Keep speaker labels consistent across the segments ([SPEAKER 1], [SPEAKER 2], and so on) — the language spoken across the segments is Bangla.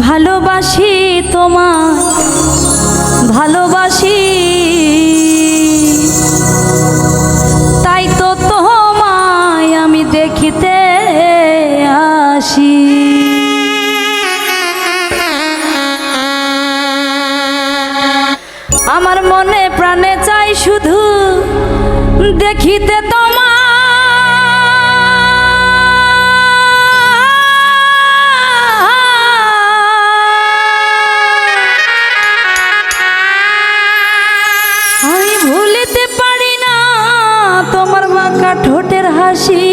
[SPEAKER 1] ভালোবাসি তোমার ভালোবাসি। তাই তো তোমায় আমি দেখিতে আসি। আমার মনে প্রাণে চাই শুধু দেখিতে তোমার ঠোঁটের হাসি।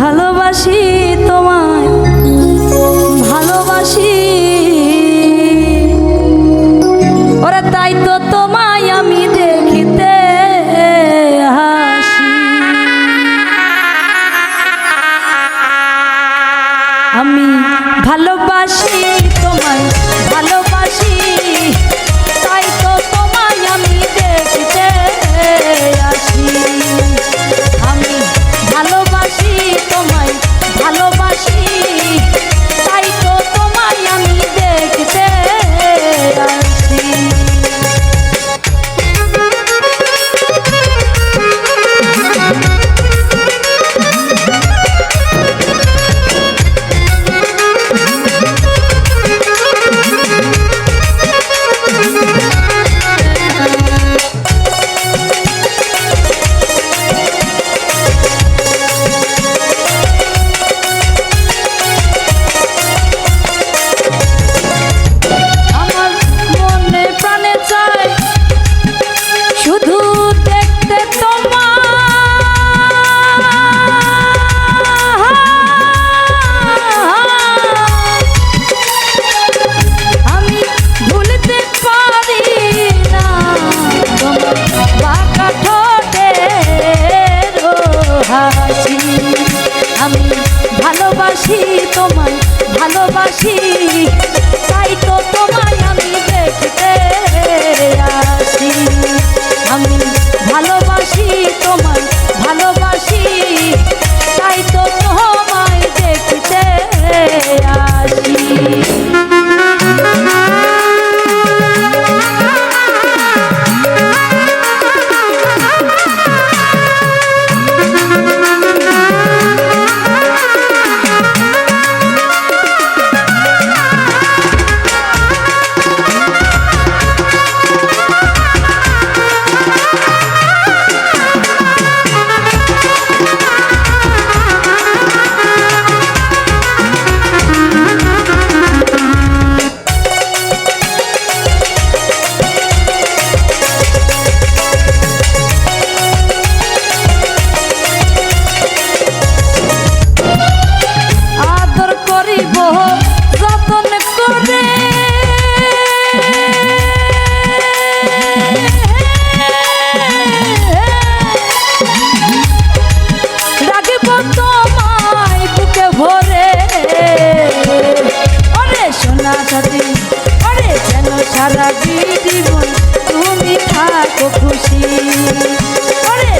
[SPEAKER 1] ভালোবাসি তোমায়, ভালোবাসি। ওরা তাই তো তোমায় আমি দেখিতে হাসি। আমি ভালোবাসি তোমায়, ভালোবাসি। থাকো খুশি। করে